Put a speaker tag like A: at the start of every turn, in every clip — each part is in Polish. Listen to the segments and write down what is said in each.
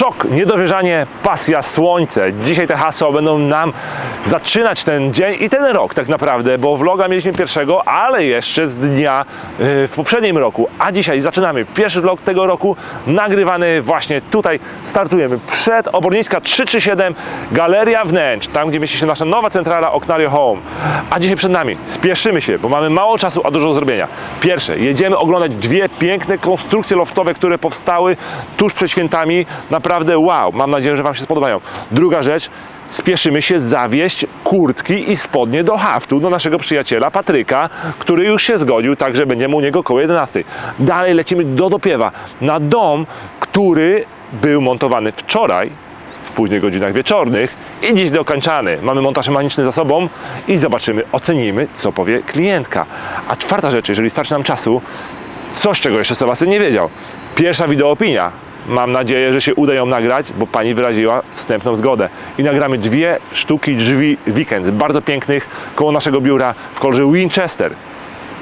A: Szok, niedowierzanie, pasja, słońce. Dzisiaj te hasła będą nam zaczynać ten dzień i ten rok tak naprawdę, bo vloga mieliśmy pierwszego, ale jeszcze z dnia yy, w poprzednim roku. A dzisiaj zaczynamy pierwszy vlog tego roku, nagrywany właśnie tutaj. Startujemy przed Oborniska 337, Galeria Wnętrz, tam gdzie mieści się nasza nowa centrala Oknario Home. A dzisiaj przed nami, spieszymy się, bo mamy mało czasu, a dużo do zrobienia. Pierwsze, jedziemy oglądać dwie piękne konstrukcje loftowe, które powstały tuż przed świętami. Naprawdę wow, mam nadzieję, że Wam się spodobają. Druga rzecz, spieszymy się zawieść kurtki i spodnie do haftu do naszego przyjaciela Patryka, który już się zgodził, także będziemy u niego koło 11. Dalej lecimy do Dopiewa, na dom, który był montowany wczoraj, w późnych godzinach wieczornych i dziś dokończany. Mamy montaż mechaniczny za sobą i zobaczymy, ocenimy, co powie klientka. A czwarta rzecz, jeżeli starczy nam czasu, coś, czego jeszcze Sebastian nie wiedział. Pierwsza wideoopinia. Mam nadzieję, że się uda ją nagrać, bo pani wyraziła wstępną zgodę. I nagramy dwie sztuki drzwi weekend, bardzo pięknych, koło naszego biura w kolorze Winchester.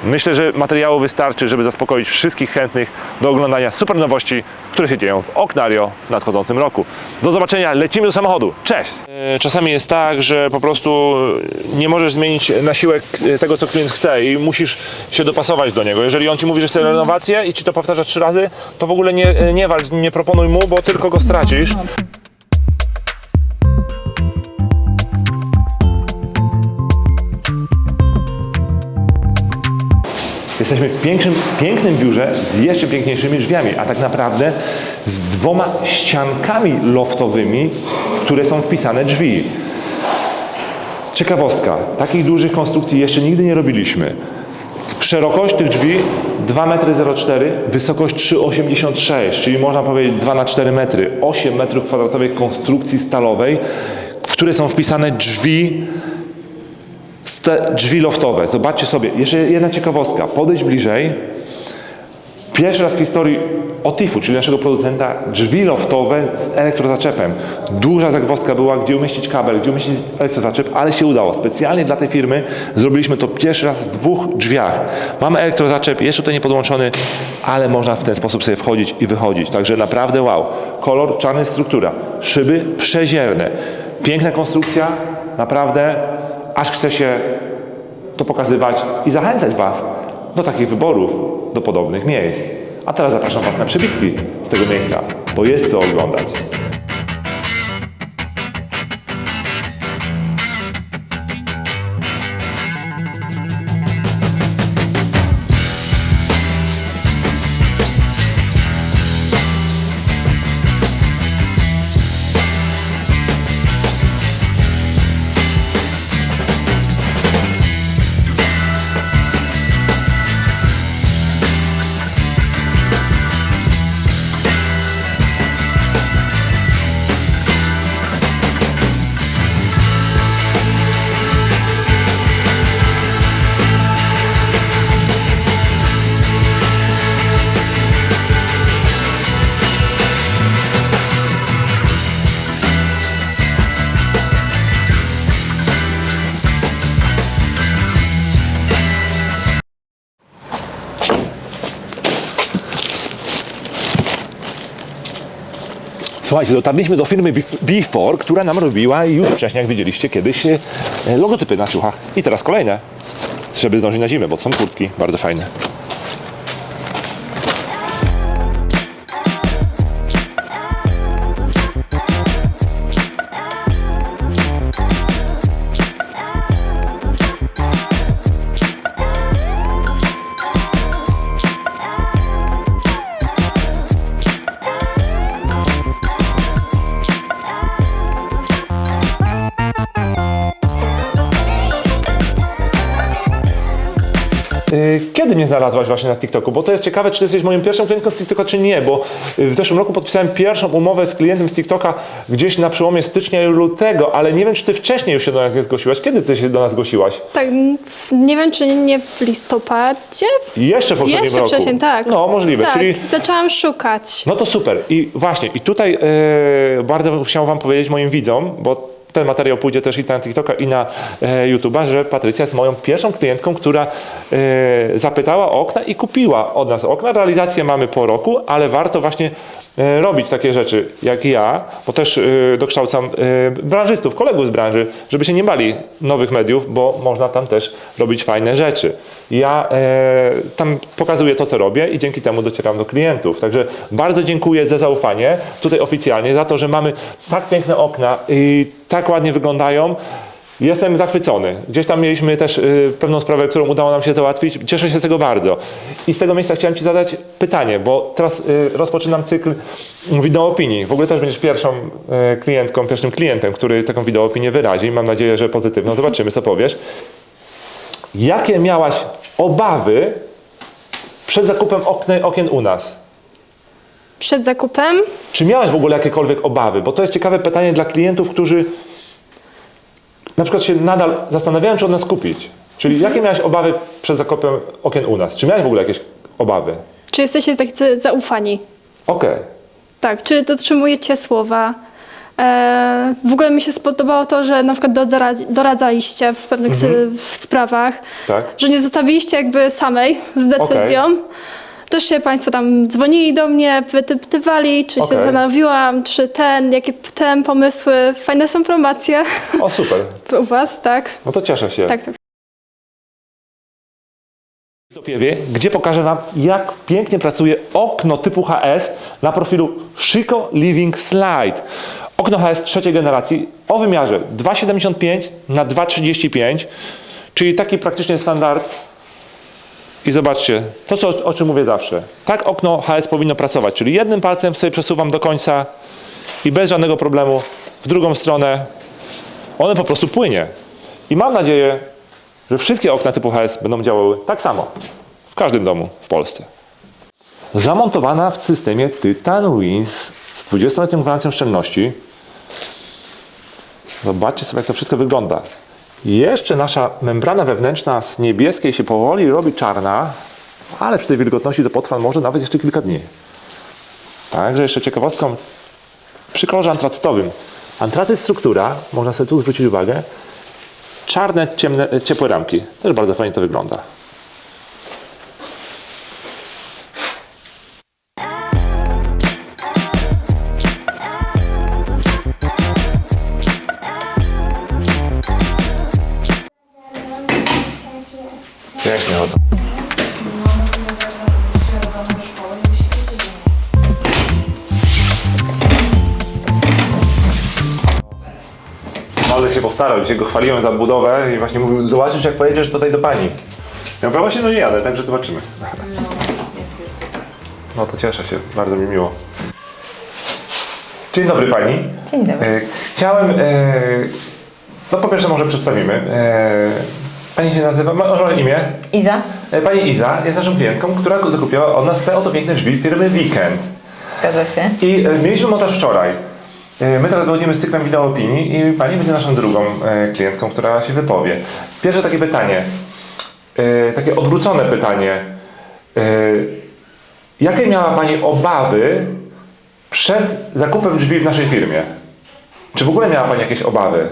A: Myślę, że materiału wystarczy, żeby zaspokoić wszystkich chętnych do oglądania super nowości, które się dzieją w Oknario w nadchodzącym roku. Do zobaczenia, lecimy do samochodu. Cześć! E, Czasami jest tak, że po prostu nie możesz zmienić na siłę k- tego, co klient chce i musisz się dopasować do niego. Jeżeli on ci mówi, że chce renowację i ci to powtarza trzy razy, to w ogóle nie, nie walcz z nim, nie proponuj mu, bo tylko go stracisz. Jesteśmy w pięknym, pięknym biurze z jeszcze piękniejszymi drzwiami, a tak naprawdę z dwoma ściankami loftowymi, w które są wpisane drzwi. Ciekawostka, takich dużych konstrukcji jeszcze nigdy nie robiliśmy. Szerokość tych drzwi 2,04 m, wysokość 3,86 czyli można powiedzieć 2 na 4 metry, 8 metrów kwadratowych konstrukcji stalowej, w które są wpisane drzwi ste- drzwi loftowe. Zobaczcie sobie, jeszcze jedna ciekawostka. Podejść bliżej. Pierwszy raz w historii Otifu, czyli naszego producenta, drzwi loftowe z elektrozaczepem. Duża zagwozdka była, gdzie umieścić kabel, gdzie umieścić elektrozaczep, ale się udało. Specjalnie dla tej firmy zrobiliśmy to pierwszy raz w dwóch drzwiach. Mamy elektrozaczep, jeszcze tutaj nie podłączony, ale można w ten sposób sobie wchodzić i wychodzić. Także naprawdę wow. Kolor, czarny struktura. Szyby przezierne. Piękna konstrukcja, naprawdę aż chce się to pokazywać i zachęcać Was do takich wyborów, do podobnych miejsc. A teraz zapraszam Was na przybitki z tego miejsca, bo jest co oglądać. Słuchajcie, dotarliśmy do firmy Bef- Before, która nam robiła już wcześniej, jak widzieliście kiedyś, e, logotypy na ciuchach. I teraz kolejne, żeby zdążyć na zimę, bo są kurtki bardzo fajne. Kiedy mnie znalazłaś właśnie na TikToku? Bo to jest ciekawe, czy ty jesteś moją pierwszą klientką z TikToka, czy nie, bo y, w zeszłym roku podpisałem pierwszą umowę z klientem z TikToka gdzieś na przełomie stycznia i lutego, ale nie wiem, czy ty wcześniej już się do nas nie zgłosiłaś. Kiedy ty się do nas zgłosiłaś?
B: Tak, nie wiem, czy nie w listopadzie.
A: Jeszcze w poprzednim
B: Jeszcze
A: roku.
B: wcześniej, tak.
A: No, możliwe,
B: Tak,
A: czyli...
B: zaczęłam szukać.
A: No to super. I właśnie, i tutaj e, bardzo chciałem wam powiedzieć moim widzom, bo ten materiał pójdzie też i na TikToka i na e, YouTube'a, że Patrycja jest moją pierwszą klientką, która e, zapytała o okna i kupiła od nas okna. Realizację mamy po roku, ale warto właśnie robić takie rzeczy jak ja, bo też e, dokształcam e, branżystów, kolegów z branży, żeby się nie bali nowych mediów, bo można tam też robić fajne rzeczy. Ja e, tam pokazuję to, co robię i dzięki temu docieram do klientów. Także bardzo dziękuję za zaufanie tutaj oficjalnie, za to, że mamy tak piękne okna i tak ładnie wyglądają. Jestem zachwycony. Gdzieś tam mieliśmy też y, pewną sprawę, którą udało nam się załatwić. Cieszę się z tego bardzo. I z tego miejsca chciałem Ci zadać pytanie, bo teraz y, rozpoczynam cykl wideo opinii. W ogóle też będziesz pierwszą y, klientką, pierwszym klientem, który taką wideo opinię wyrazi. Mam nadzieję, że pozytywną. Zobaczymy, co powiesz. Jakie miałaś obawy przed zakupem okny, okien u nas?
B: Przed zakupem
A: Czy miałaś w ogóle jakiekolwiek obawy? Bo to jest ciekawe pytanie dla klientów, którzy na przykład się nadal zastanawiają, czy od nas kupić. Czyli jakie miałaś obawy przed zakupem okien u nas? Czy miałaś w ogóle jakieś obawy?
B: czy jesteście tacy zaufani?
A: Okej.
B: Tak, czy dotrzymujecie słowa? E, w ogóle mi się spodobało to, że na przykład doradza- doradzaliście w pewnych sy- w sprawach,
A: Tak.
B: że nie zostawiliście jakby samej z decyzją. Też się Państwo tam dzwonili do mnie, wypytywali, czy
A: Okej.
B: się zastanowiłam, czy ten, jakie ten pomysły. Fajne są promocje
A: O, super.
B: u Was, tak?
A: No to cieszę się.
B: Tak, tak.
A: Dopiewie, gdzie pokażę Wam, jak pięknie pracuje okno typu HS na profilu Chico Living Slide. Okno HS trzeciej generacji o wymiarze 2,75 na 2,35, czyli taki praktycznie standard. I zobaczcie, to co, o czym mówię zawsze. Tak okno HS powinno pracować, czyli jednym palcem sobie przesuwam do końca i bez żadnego problemu w drugą stronę one po prostu płynie. I mam nadzieję, że wszystkie okna typu HS będą działały tak samo w każdym domu w Polsce. Zamontowana w systemie Titan Wins z 20-letnią gwarancją szczelności. Zobaczcie sobie, jak to wszystko wygląda. Jeszcze nasza membrana wewnętrzna z niebieskiej się powoli robi czarna, ale przy tej wilgotności to potrwa może nawet jeszcze kilka dni. Także jeszcze ciekawostką przy kolorze antracytowym. Antracyt struktura, można sobie tu zwrócić uwagę, czarne, ciemne, ciepłe ramki. Też bardzo fajnie to wygląda. Pięknie chodzą. Ale się postarał. Dzisiaj go chwaliłem za budowę i właśnie mówił, zobaczysz jak pojedziesz tutaj do pani. Ja mówię, właśnie no nie jadę, także zobaczymy.
C: Jest, jest super.
A: No to cieszę się, bardzo mi miło. Dzień dobry pani.
C: Dzień dobry.
A: E, chciałem, e, no po pierwsze może przedstawimy. E, pani się nazywa, ma- może imię?
C: Iza?
A: E, pani Iza jest naszą klientką, która zakupiła od nas te oto piękne drzwi firmy Weekend.
C: Zgadza się.
A: I e, mieliśmy montaż wczoraj. E, My teraz wychodzimy z cyklem wideo opinii i pani będzie naszą drugą e, klientką, która się wypowie. Pierwsze takie pytanie, e, takie odwrócone pytanie. E, Jakie miała pani obawy przed zakupem drzwi w naszej firmie? Czy w ogóle miała pani jakieś obawy?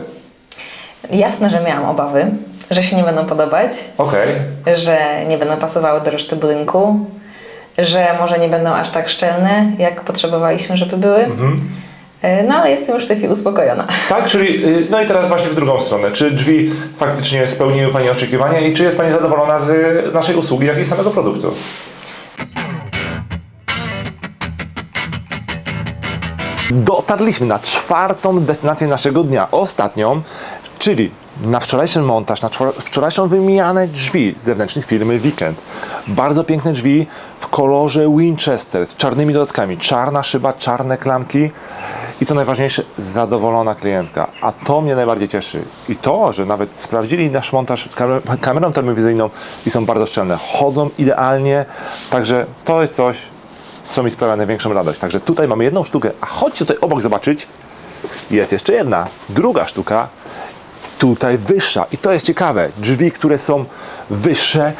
C: Jasne, że miałam obawy, że się nie będą podobać,
A: Okej.
C: że nie będą pasowały do reszty budynku, że może nie będą aż tak szczelne, jak potrzebowaliśmy, żeby były. E, No ale jestem już w tej chwili uspokojona.
A: Tak, czyli, y, no i teraz właśnie w drugą stronę. Czy drzwi faktycznie spełniły Pani oczekiwania i czy jest Pani zadowolona z y, naszej usługi, jak i samego produktu? Dotarliśmy na czwartą destynację naszego dnia, ostatnią, czyli na wczorajszy montaż, na wczorajszą wymianę drzwi zewnętrznych firmy Weekend. Bardzo piękne drzwi w kolorze Winchester, z czarnymi dodatkami, czarna szyba, czarne klamki i co najważniejsze, zadowolona klientka. A to mnie najbardziej cieszy. I to, że nawet sprawdzili nasz montaż kamer- kamerą termowizyjną i są bardzo szczelne. Chodzą idealnie, także to jest coś, co mi sprawia największą radość. Także tutaj mamy jedną sztukę, a chodźcie tutaj obok zobaczyć. Jest jeszcze jedna, druga sztuka, tutaj wyższa. I to jest ciekawe. Drzwi, które są wyższe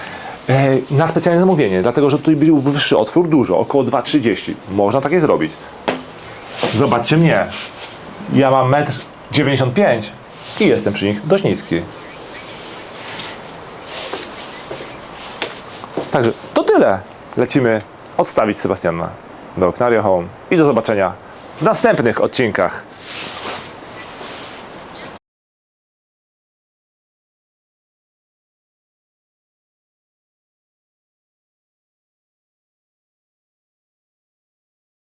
A: e, na specjalne zamówienie, dlatego że tutaj był wyższy otwór, dużo, około 2,30. Można takie zrobić. Zobaczcie mnie. Ja mam 1,95 m i jestem przy nich dość niski. Także to tyle. Lecimy odstawić Sebastiana. do Oknario Home i do zobaczenia w następnych odcinkach.